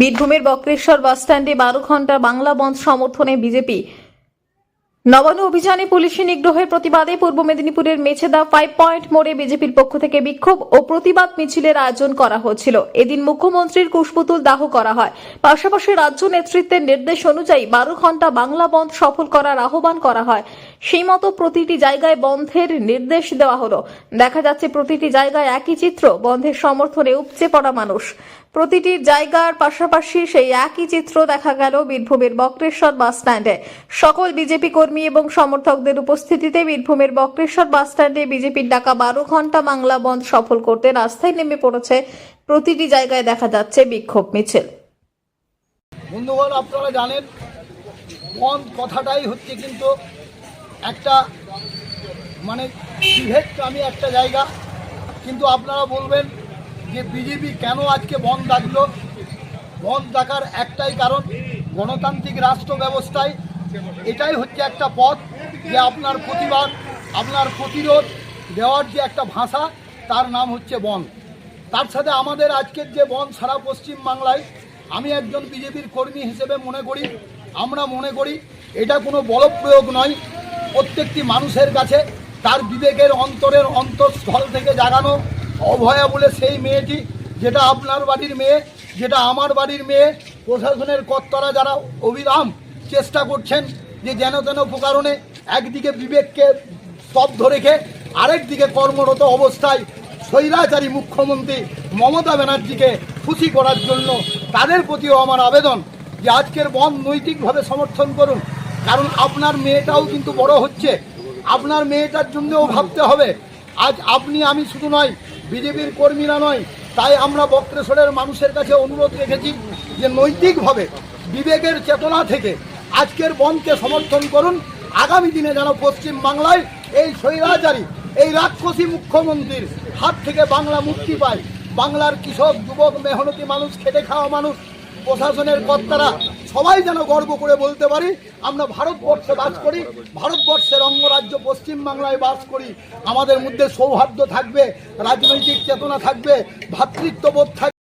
বীরভূমের বক্রেশ্বর বাসস্ট্যান্ডে বারো ঘণ্টা বাংলা বন্ধ সমর্থনে বিজেপি। নবান্ন অভিযানে পুলিশি নিগ্রহের প্রতিবাদে পূর্ব মেদিনীপুরের মেছেদা ফাইভ পয়েন্ট মোড়ে বিজেপির পক্ষ থেকে বিক্ষোভ ও প্রতিবাদ মিছিলের আয়োজন করা হয়েছিল। এদিন মুখ্যমন্ত্রীর কুশপুতুল দাহ করা হয়। পাশাপাশি রাজ্য নেতৃত্বের নির্দেশ অনুযায়ী বারো ঘণ্টা বাংলা বন্ধ সফল করার আহ্বান করা হয়। সেই মতো প্রতিটি জায়গায় বন্ধের নির্দেশ দেওয়া হলো। দেখা যাচ্ছে প্রতিটি জায়গায় একই চিত্র, বন্ধের সমর্থনে উপচে পড়া মানুষ। প্রতিটি জায়গার পাশাপাশি সেই একই চিত্র দেখা গেল বীরভূমের বক্রেশ্বর বাস স্ট্যান্ডে। সকল বিজেপি কর্মী এবং সমর্থকদের উপস্থিতিতে বীরভূমের বক্রেশ্বর বাস স্ট্যান্ডে বিজেপির ডাকা বারো ঘণ্টা বাংলা বন্ধ সফল করতে রাস্তায় নেমে পড়েছে প্রতিটি জায়গায় দেখা যাচ্ছে বিক্ষোভ মিছিল। বন্ধুগণ, আপনারা জানেন বন্ধ কথাটাই হচ্ছে কিন্তু একটা মানে আমি একটা জায়গা। কিন্তু আপনারা বলবেন যে বিজেপি কেন আজকে বন্ধ ডাকলো? বন্ধ ডাকার একটাই কারণ গণতান্ত্রিক রাষ্ট্র ব্যবস্থায়। এটাই হচ্ছে একটা পথ যে আপনার প্রতিবাদ, আপনার প্রতিরোধ দেওয়ার যে একটা ভাষা, তার নাম হচ্ছে বন তার সাথে আমাদের আজকের যে বন সারা পশ্চিম বাংলায় আমি একজন বিজেপির কর্মী হিসেবে মনে করি, আমরা মনে করি এটা কোনো বলপ্রয়োগ নয়। প্রত্যেকটি মানুষের কাছে তার বিবেকের অন্তরের অন্তঃস্থল থেকে জাগানো অভয়া বলে সেই মেয়েটি, যেটা আপনার বাড়ির মেয়ে, যেটা আমার বাড়ির মেয়ে, প্রশাসনের কর্তারা যারা অবিরাম চেষ্টা করছেন যে যেন তেন প্রকারণে একদিকে বিবেককে স্তব্ধ রেখে আরেকদিকে কর্মরত অবস্থায় স্বৈরাচারী মুখ্যমন্ত্রী মমতা ব্যানার্জিকে খুশি করার জন্য তাদের প্রতিও আমার আবেদন যে আজকের বন্ধ নৈতিকভাবে সমর্থন করুন। কারণ আপনার মেয়েটাও কিন্তু বড় হচ্ছে। আপনার মেয়েটার জন্যও ভাবতে হবে। আজ আপনি, আমি শুধু নয়, বিজেপির কর্মীরা নয়, তাই আমরা বক্রেশ্বরের মানুষের কাছে অনুরোধ রেখেছি যে নৈতিকভাবে, বিবেকের চেতনা থেকে আজকের বনকে সমর্থন করুন। আগামী দিনে যেন পশ্চিম বাংলায় এই স্বৈরাচারী, এই রাক্ষসী মুখ্যমন্ত্রীর হাত থেকে বাংলা মুক্তি পায়। বাংলার কৃষক, যুবক, মেহনতি মানুষ, খেটে খাওয়া মানুষ প্রশাসনের কর্তারা সবাই যেন গর্ব করে বলতে পারি, আমরা ভারতবর্ষে বাস করি, ভারতবর্ষের অঙ্গরাজ্য পশ্চিমবাংলায় বাস করি। আমাদের মধ্যে সৌহার্দ্য থাকবে, রাজনৈতিক চেতনা থাকবে ভ্রাতৃত্ববোধ থাকবে।